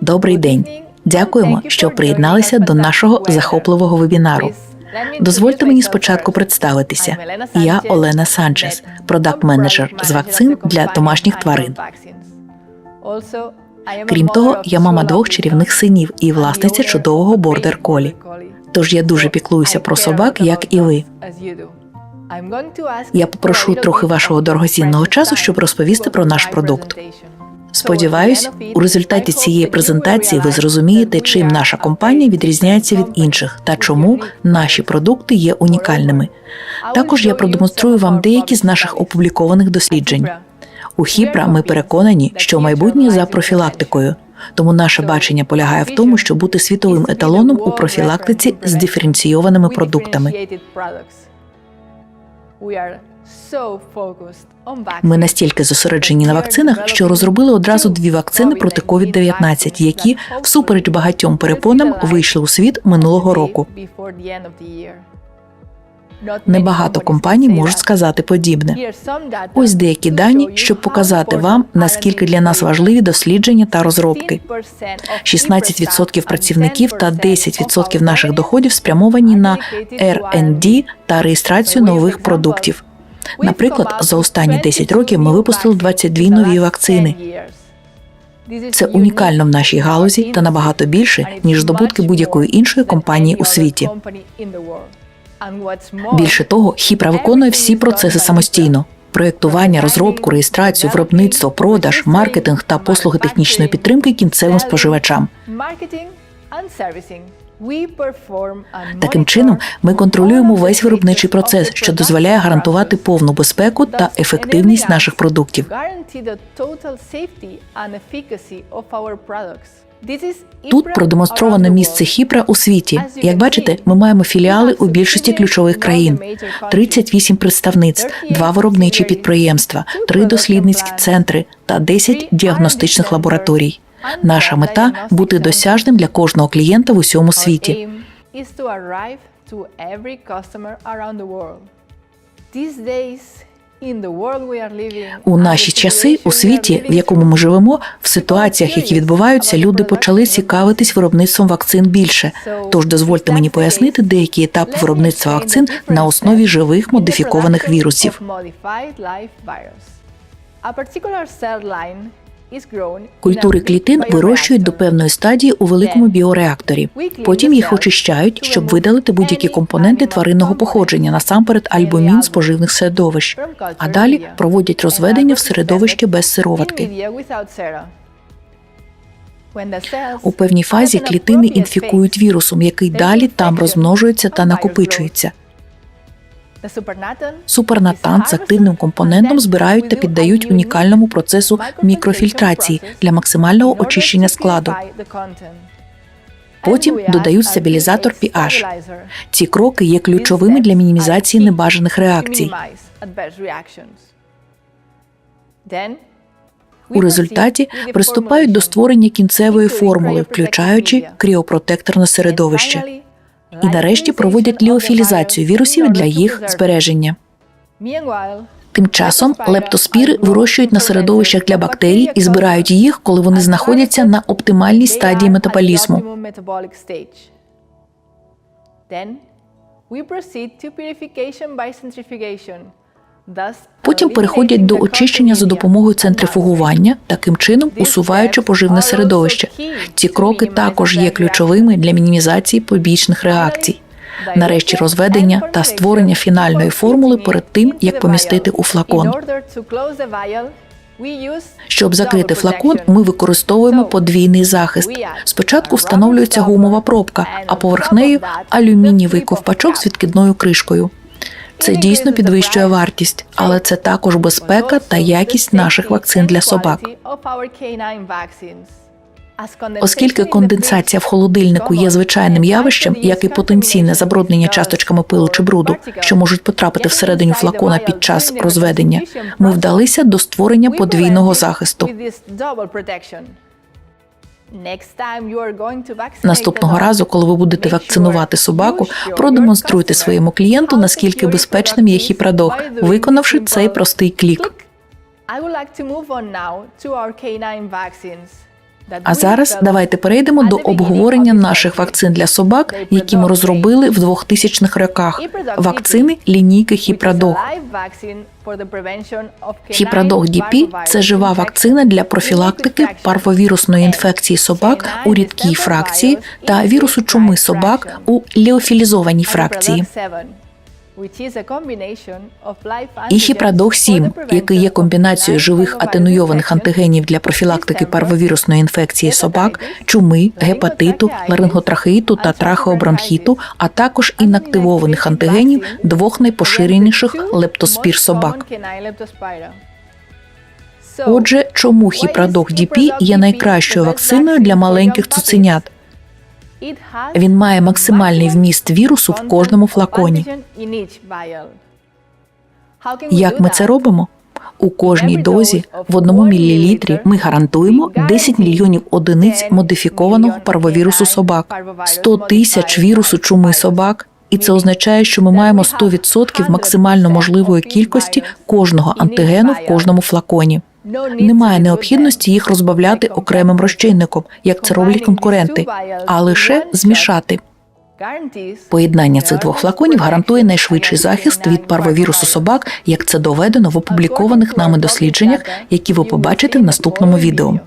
Добрий день. Дякуємо, що приєдналися до нашого захопливого вебінару. Дозвольте мені спочатку представитися. Я Олена Санчес, продакт-менеджер з вакцин для домашніх тварин. Крім того, я мама двох чарівних синів і власниця чудового бордер колі. Тож я дуже піклуюся про собак, як і ви. Я попрошу трохи вашого дорогоцінного часу, щоб розповісти про наш продукт. Сподіваюсь, у результаті цієї презентації ви зрозумієте, чим наша компанія відрізняється від інших та чому наші продукти є унікальними. Також я продемонструю вам деякі з наших опублікованих досліджень. У Хіпра ми переконані, що майбутнє за профілактикою. Тому наше бачення полягає в тому, щоб бути світовим еталоном у профілактиці з диференційованими продуктами. Ми настільки зосереджені на вакцинах, що розробили одразу дві вакцини проти COVID-19, які, всупереч багатьом перепонам, вийшли у світ минулого року. Небагато компаній можуть сказати подібне. Ось деякі дані, щоб показати вам, наскільки для нас важливі дослідження та розробки. 16% працівників та 10% наших доходів спрямовані на R&D та реєстрацію нових продуктів. Наприклад, за останні 10 років ми випустили 22 нові вакцини. Це унікально в нашій галузі та набагато більше, ніж здобутки будь-якої іншої компанії у світі. Більше того, Хіпра виконує всі процеси самостійно: проєктування, розробку, реєстрацію, виробництво, продаж, маркетинг та послуги технічної підтримки кінцевим споживачам. Таким чином, ми контролюємо весь виробничий процес, що дозволяє гарантувати повну безпеку та ефективність наших продуктів. Тут продемонстровано місце Хіпра у світі. Як бачите, ми маємо філіали у більшості ключових країн: 38 представництв, два виробничі підприємства, три дослідницькі центри та 10 діагностичних лабораторій. Наша мета бути досяжним для кожного клієнта в усьому світі. У наші часи у світі, в якому ми живемо, в ситуаціях, які відбуваються, люди почали цікавитись виробництвом вакцин більше. Тож дозвольте мені пояснити деякі етапи виробництва вакцин на основі живих модифікованих вірусів. Культури клітин вирощують до певної стадії у великому біореакторі. Потім їх очищають, щоб видалити будь-які компоненти тваринного походження, насамперед альбумін з поживних середовищ. А далі проводять розведення в середовище без сироватки. У певній фазі клітини інфікують вірусом, який далі там розмножується та накопичується. Супернатан з активним компонентом збирають та піддають унікальному процесу мікрофільтрації для максимального очищення складу. Потім додають стабілізатор pH. Ці кроки є ключовими для мінімізації небажаних реакцій. У результаті приступають до створення кінцевої формули, включаючи кріопротекторне середовище і нарешті проводять ліофілізацію вірусів для їх збереження. Тим часом лептоспіри вирощують на середовищах для бактерій і збирають їх, коли вони знаходяться на оптимальній стадії метаболізму. Потім переходять до очищення за допомогою центрифугування, таким чином усуваючи поживне середовище. Ці кроки також є ключовими для мінімізації побічних реакцій. Нарешті розведення та створення фінальної формули перед тим, як помістити у флакон. Щоб закрити флакон, ми використовуємо подвійний захист. Спочатку встановлюється гумова пробка, а поверх нею алюмінієвий ковпачок з відкидною кришкою. Це дійсно підвищує вартість, але це також безпека та якість наших вакцин для собак. Оскільки конденсація в холодильнику є звичайним явищем, як і потенційне забруднення часточками пилу чи бруду, що можуть потрапити всередині флакона під час розведення, ми вдалися до створення подвійного захисту. Наступного разу, коли ви будете вакцинувати собаку, продемонструйте своєму клієнту, наскільки безпечним є хіпрадок, виконавши цей простий клік. А зараз давайте перейдемо до обговорення наших вакцин для собак, які ми розробили в 2000-х роках. Вакцини лінійки Хіпродог. Хіпродог ДІПІ – це жива вакцина для профілактики парвовірусної інфекції собак у рідкій фракції та вірусу чуми собак у леофілізованій фракції. І хіпродог 7, який є комбінацією живих атенуйованих антигенів для профілактики парвовірусної інфекції собак, чуми, гепатиту, ларинготрахеїту та трахеобронхіту, а також інактивованих антигенів двох найпоширеніших лептоспір собак. Отже, чому хіпродог ДІПІ є найкращою вакциною для маленьких цуценят? Він має максимальний вміст вірусу в кожному флаконі. Як ми це робимо? У кожній дозі в одному мілілітрі ми гарантуємо 10 мільйонів одиниць модифікованого парвовірусу собак, 100 тисяч вірусу чуми собак. І це означає, що ми маємо 100% максимально можливої кількості кожного антигену в кожному флаконі. Немає необхідності їх розбавляти окремим розчинником, як це роблять конкуренти, а лише змішати. Поєднання цих двох флаконів гарантує найшвидший захист від парвовірусу собак, як це доведено в опублікованих нами дослідженнях, які ви побачите в наступному відео.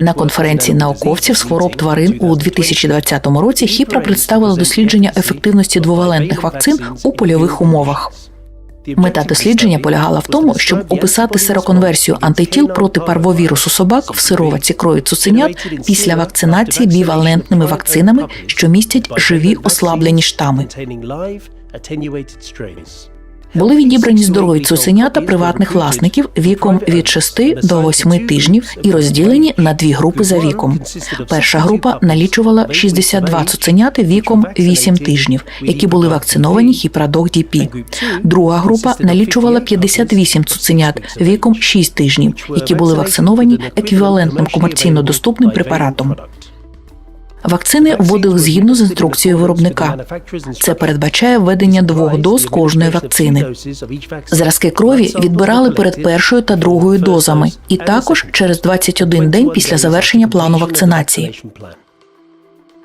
На конференції науковців з хвороб тварин у 2020 році Хіпра представила дослідження ефективності двовалентних вакцин у польових умовах. Мета дослідження полягала в тому, щоб описати сероконверсію антитіл проти парвовірусу собак в сироватці крові цуценят після вакцинації бівалентними вакцинами, що містять живі ослаблені штами. Були відібрані здорові цуценята приватних власників віком від 6 до 8 тижнів і розділені на дві групи за віком. Перша група налічувала 62 цуценяти віком 8 тижнів, які були вакциновані хіпродог ДІПІ. Друга група налічувала 58 цуценят віком 6 тижнів, які були вакциновані еквівалентним комерційно доступним препаратом. Вакцини вводили згідно з інструкцією виробника. Це передбачає введення двох доз кожної вакцини. Зразки крові відбирали перед першою та другою дозами, і також через 21 день після завершення плану вакцинації.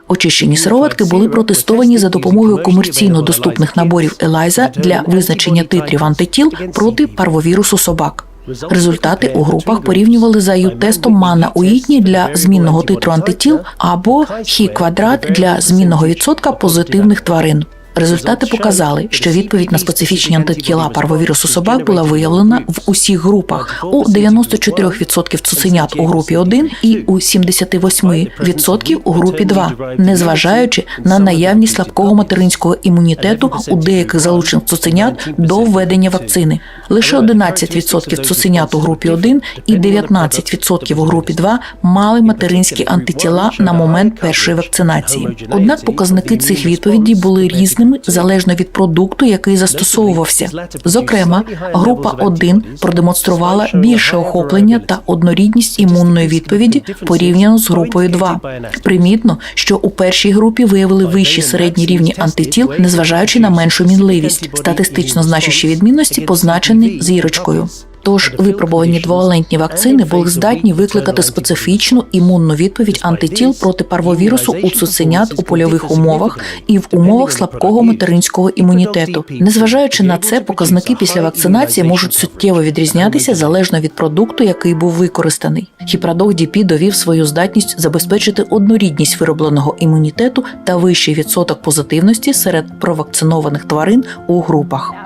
Очищені сироватки були протестовані за допомогою комерційно доступних наборів Елайза для визначення титрів антитіл проти парвовірусу собак. Результати у групах порівнювали за ю-тестом Мана Уїтні для змінного титру антитіл або хі квадрат для змінного відсотка позитивних тварин. Результати показали, що відповідь на специфічні антитіла парвовірусу собак була виявлена в усіх групах у 94% цуценят у групі 1 і у 78% у групі 2, незважаючи на наявність слабкого материнського імунітету у деяких залучених цуценят до введення вакцини. Лише 11% цуценят у групі 1 і 19% у групі 2 мали материнські антитіла на момент першої вакцинації. Однак показники цих відповідей були різними залежно від продукту, який застосовувався. Зокрема, група 1 продемонструвала більше охоплення та однорідність імунної відповіді порівняно з групою 2. Примітно, що у першій групі виявили вищі середні рівні антитіл, незважаючи на меншу мінливість, статистично значущі відмінності позначені зірочкою. Тож випробувані двовалентні вакцини були здатні викликати специфічну імунну відповідь антитіл проти парвовірусу у цуценят у польових умовах і в умовах слабкого материнського імунітету. Незважаючи на це, показники після вакцинації можуть суттєво відрізнятися залежно від продукту, який був використаний. Хіпродог ДІПІ довів свою здатність забезпечити однорідність виробленого імунітету та вищий відсоток позитивності серед провакцинованих тварин у групах.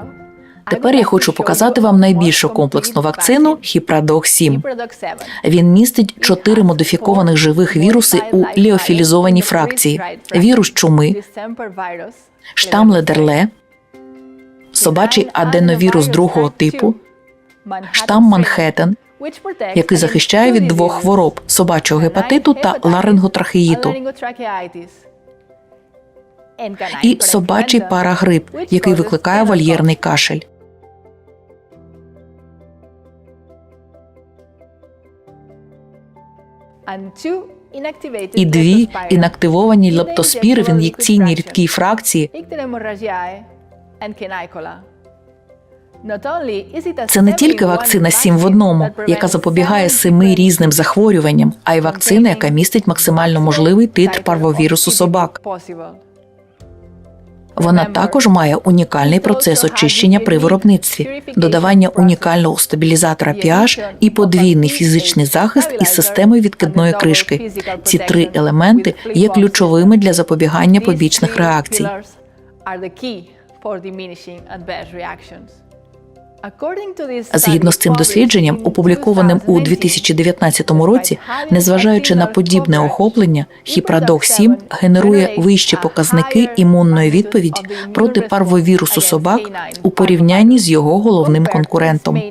Тепер я хочу показати вам найбільшу комплексну вакцину Хіпродог 7. Він містить чотири модифікованих живих віруси у ліофілізованій фракції: вірус чуми, штам Ледерле, собачий аденовірус другого типу, штам Манхеттен, який захищає від двох хвороб собачого гепатиту та ларинготрахеїту, і собачий парагрип, який викликає вольєрний кашель. І дві інактивовані лептоспіри в ін'єкційній рідкій фракції. Це не тільки вакцина 7 в одному, яка запобігає семи різним захворюванням, а й вакцина, яка містить максимально можливий титр парвовірусу собак. Вона також має унікальний процес очищення при виробництві, додавання унікального стабілізатора pH і подвійний фізичний захист із системою відкидної кришки. Ці три елементи є ключовими для запобігання побічних реакцій. Згідно з цим дослідженням, опублікованим у 2019 році, незважаючи на подібне охоплення, хіпрадох 7 генерує вищі показники імунної відповіді проти парвовірусу собак у порівнянні з його головним конкурентом.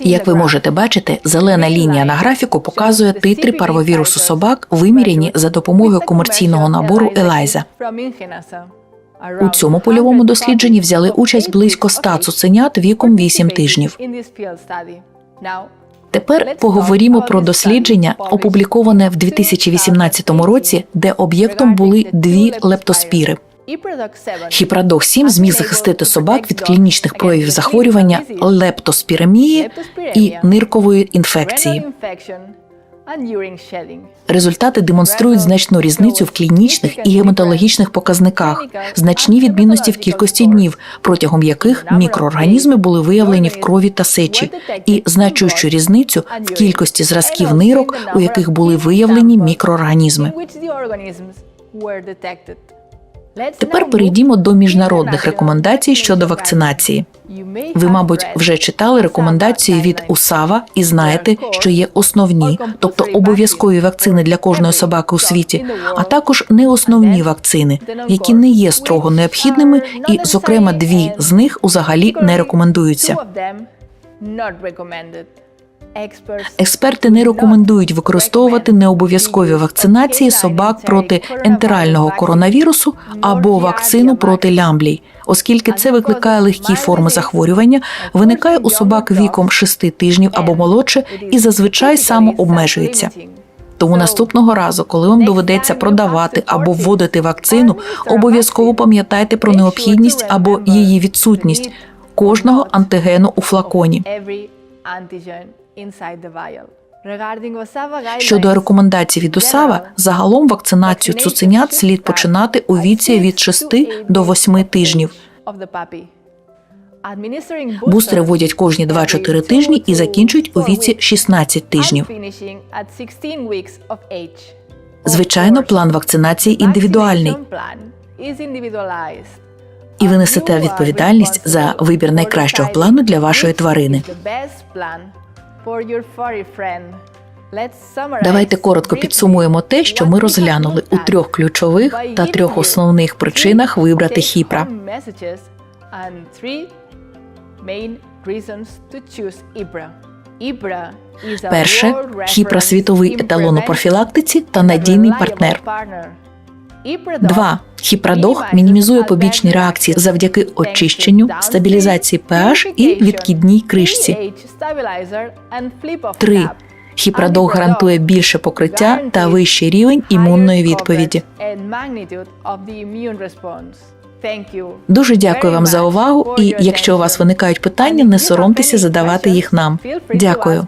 Як ви можете бачити, зелена лінія на графіку показує титри парвовірусу собак, виміряні за допомогою комерційного набору Елайза. У цьому польовому дослідженні взяли участь близько 100 цуценят віком 8 тижнів. Тепер поговоримо про дослідження, опубліковане в 2018 році, де об'єктом були дві лептоспіри. Хіпрадох 7 зміг захистити собак від клінічних проявів захворювання лептоспіремії і ниркової інфекції. Результати демонструють значну різницю в клінічних і гематологічних показниках, значні відмінності в кількості днів, протягом яких мікроорганізми були виявлені в крові та сечі, і значущу різницю в кількості зразків нирок, у яких були виявлені мікроорганізми. Тепер перейдімо до міжнародних рекомендацій щодо вакцинації. Ви, мабуть, вже читали рекомендації від УСАВА і знаєте, що є основні, тобто обов'язкові вакцини для кожної собаки у світі, а також неосновні вакцини, які не є строго необхідними, і, зокрема, дві з них узагалі не рекомендуються. Експерти не рекомендують використовувати необов'язкові вакцинації собак проти ентерального коронавірусу або вакцину проти лямблій, оскільки це викликає легкі форми захворювання, виникає у собак віком 6 тижнів або молодше і зазвичай самообмежується. Тому наступного разу, коли вам доведеться продавати або вводити вакцину, обов'язково пам'ятайте про необхідність або її відсутність кожного антигену у флаконі. Щодо рекомендацій від УСАВА, загалом вакцинацію цуценят слід починати у віці від 6 до 8 тижнів. Бустери вводять кожні 2-4 тижні і закінчують у віці 16 тижнів. Звичайно, план вакцинації індивідуальний. І ви несете відповідальність за вибір найкращого плану для вашої тварини. Давайте коротко підсумуємо те, що ми розглянули у трьох ключових та трьох основних причинах вибрати хіпра. Перше хіпра світовий еталон у профілактиці та надійний партнер. Два хіпрадох мінімізує побічні реакції завдяки очищенню, стабілізації pH і відкидній кришці. Три хіпрадох гарантує більше покриття та вищий рівень імунної відповіді. Дуже дякую вам за увагу. І якщо у вас виникають питання, не соромтеся задавати їх нам. Дякую.